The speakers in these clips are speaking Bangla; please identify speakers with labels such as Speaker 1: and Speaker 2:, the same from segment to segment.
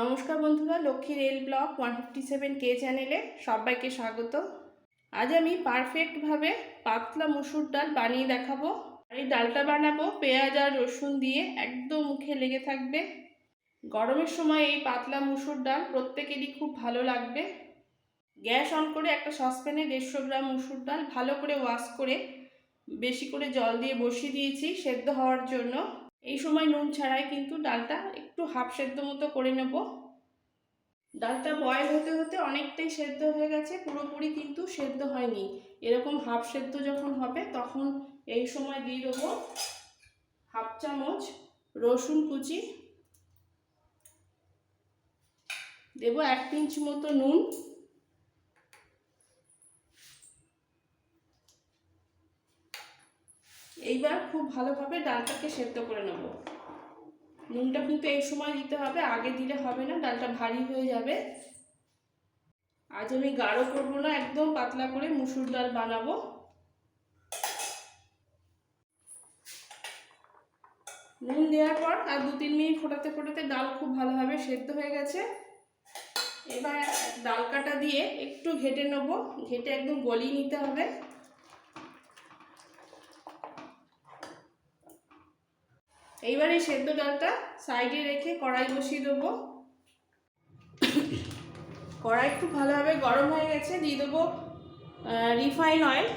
Speaker 1: নমস্কার বন্ধুরা, Lakshmi rail block one fifty seven কে চ্যানেলে সবাইকে স্বাগত। আজ আমি পারফেক্টভাবে পাতলা মুসুর ডাল বানিয়ে দেখাবো। আর এই ডালটা বানাবো পেঁয়াজ আর রসুন দিয়ে, একদম মুখে লেগে থাকবে। গরমের সময় এই পাতলা মুসুর ডাল প্রত্যেকেরই খুব ভালো লাগবে। গ্যাস অন করে একটা সসপ্যানে দেড়শো গ্রাম মুসুর ডাল ভালো করে ওয়াশ করে, বেশি করে জল দিয়ে বসিয়ে দিয়েছি সেদ্ধ হওয়ার জন্য। এই সময় নুন ছাড়াই কিন্তু ডালটা একটু হাফ সেদ্ধ মতো করে নেব। ডালটা বয়েল হতে হতে অনেকটাই সেদ্ধ হয়ে গেছে, পুরোপুরি কিন্তু সেদ্ধ হয়নি। এরকম হাফ সেদ্ধ যখন হবে, তখন এই সময় দিয়ে দেবো হাফ চামচ রসুন কুচি। দেবো এক পিঞ্চ মতো নুন। এইবার খুব ভালোভাবে ডালটাকে সেদ্ধ করে নেব। নুনটা কিন্তু এই সময় দিতে হবে, আগে দিলে হবে না, ডালটা ভারী হয়ে যাবে। আজ আমি গাঢ় করব না, একদম পাতলা করে মুসুর ডাল বানাবো। নুন দেওয়ার পর আর দু তিন মিনিট ফোটাতে ফোটাতে ডাল খুব ভালোভাবে সেদ্ধ হয়ে গেছে। এবার ডাল কাটা দিয়ে একটু ঘেটে নেব, ঘেটে একদম গলিয়ে নিতে হবে। এইবার এই সেদ্ধ ডালটা সাইডে রেখে কড়াই বসিয়ে দেবো। কড়াই খুব ভালোভাবে গরম হয়ে গেছে, দিয়ে দেবো রিফাইন অয়েল।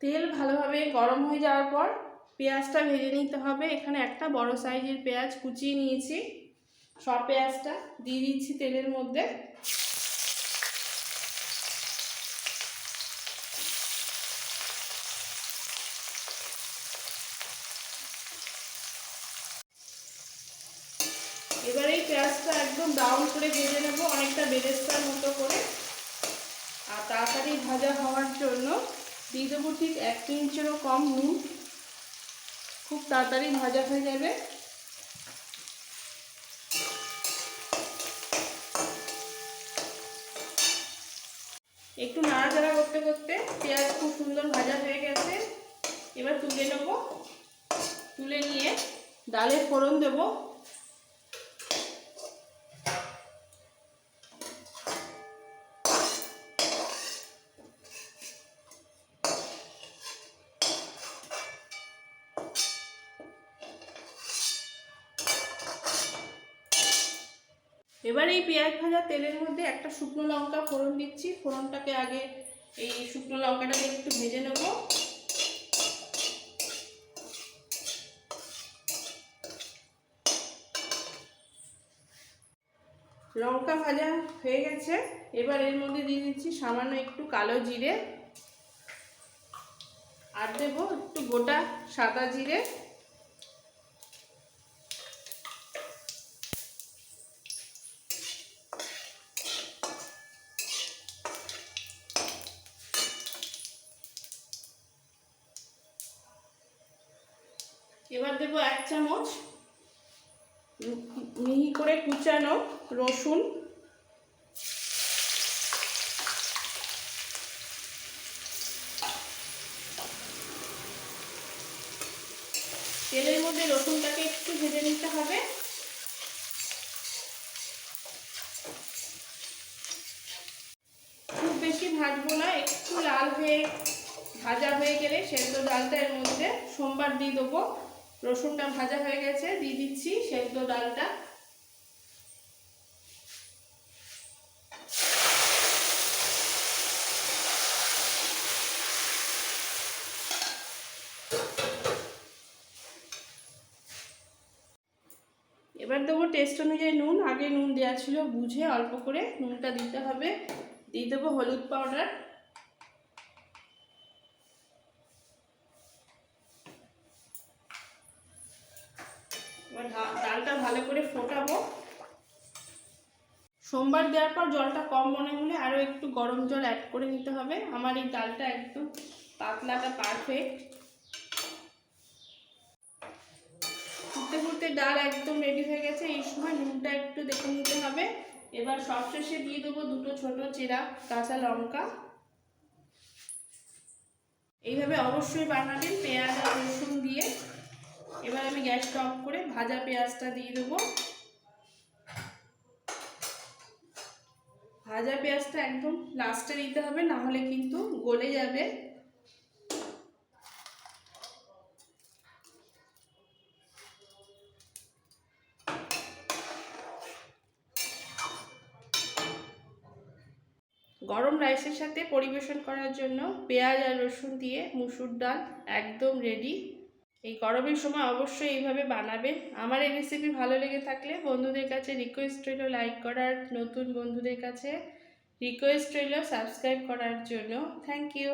Speaker 1: তেল ভালোভাবে গরম হয়ে যাওয়ার পর পেঁয়াজটা ভেজে নিতে হবে। এখানে একটা বড় সাইজের পেঁয়াজ কুচিয়ে নিয়েছি। সব পেঁয়াজটা দিয়ে দিচ্ছি তেলের মধ্যে। এবার এই পেঁয়াজটা একদম ব্রাউন করে ভেজে নেব, অনেকটা বেরেস্তার মতো করে। আর তাড়াতাড়ি ভাজা হওয়ার জন্য দিয়ে দেবো ঠিক এক ইঞ্চেরও কম নুন। খুব তাড়াতাড়ি ভাজা হয়ে যাবে। একটু নাড়াচাড়া করতে করতে পেঁয়াজ খুব সুন্দর ভাজা হয়ে গেছে। এবার তুলে নেব। তুলে নিয়ে ডালের ফোড়ন দেবো। এবার এই পেঁয়াজ ভাজা তেলের মধ্যে একটা শুকনো লঙ্কা ফোড়ন দিচ্ছি। ফোড়নটাকে আগে এই শুকনো লঙ্কাটাকে একটু ভেজে নেব। লঙ্কা ভাজা হয়ে গেছে। এবার এর মধ্যে দিয়ে দিচ্ছি সামান্য একটু কালো জিরে। আর দেবো একটু গোটা সাদা জিরে। এবার দেবো এক চামচ মিহি করে কুচানো রসুন। তেলের মধ্যে রসুনটাকে একটু ভেজে নিতে হবে। খুব বেশি ভাজবো না, একটু লাল হয়ে ভাজা হয়ে গেলে সেদ্ধ ডালটা এর মধ্যে সোমবার দিয়ে দেবো। রসুনটা ভাজা হয়ে গেছে, দিয়ে দিচ্ছি সেদ্ধ ডালটা। এবার দেবো টেস্ট অনুযায়ী নুন। আগে নুন দেওয়া ছিল বুঝে অল্প করে নুনটা দিতে হবে। দিয়ে দেবো হলুদ পাউডার ডালটা ভালো করে ফোটাবো। সোমবার দেওয়ার পর জলটা কম মনে হলে আরও একটু গরম জল অ্যাড করে নিতে হবে। আমার এই ডালটা একদম পাতলাটা পারফেক্ট ফুটতে ফুটতে ডাল একদম রেডি হয়ে গেছে। এই সময় নুনটা একটু দেখে নিতে হবে। এবার সবশেষে দিয়ে দেবো দুটো ছোট চেরা কাঁচা লঙ্কা। এইভাবে অবশ্যই বানাবেন পেঁয়াজ আর রসুন দিয়ে। এবার আমি গ্যাসটা অফ করে ভাজা পেঁয়াজটা দিয়ে দেবো। ভাজা পেঁয়াজটা একদম লাস্টে দিতে হবে, না হলে কিন্তু গলে যাবে। গরম রাইসের সাথে পরিবেশন করার জন্য পেঁয়াজ আর রসুন দিয়ে মুসুর ডাল একদম রেডি এই গরমের সময় অবশ্যই এইভাবে বানাবে। আমার এই রেসিপি ভালো লেগে থাকলে বন্ধুদের কাছে রিকোয়েস্ট রইল লাইক করার, নতুন বন্ধুদের কাছে রিকোয়েস্ট রইল সাবস্ক্রাইব করার জন্য। Thank you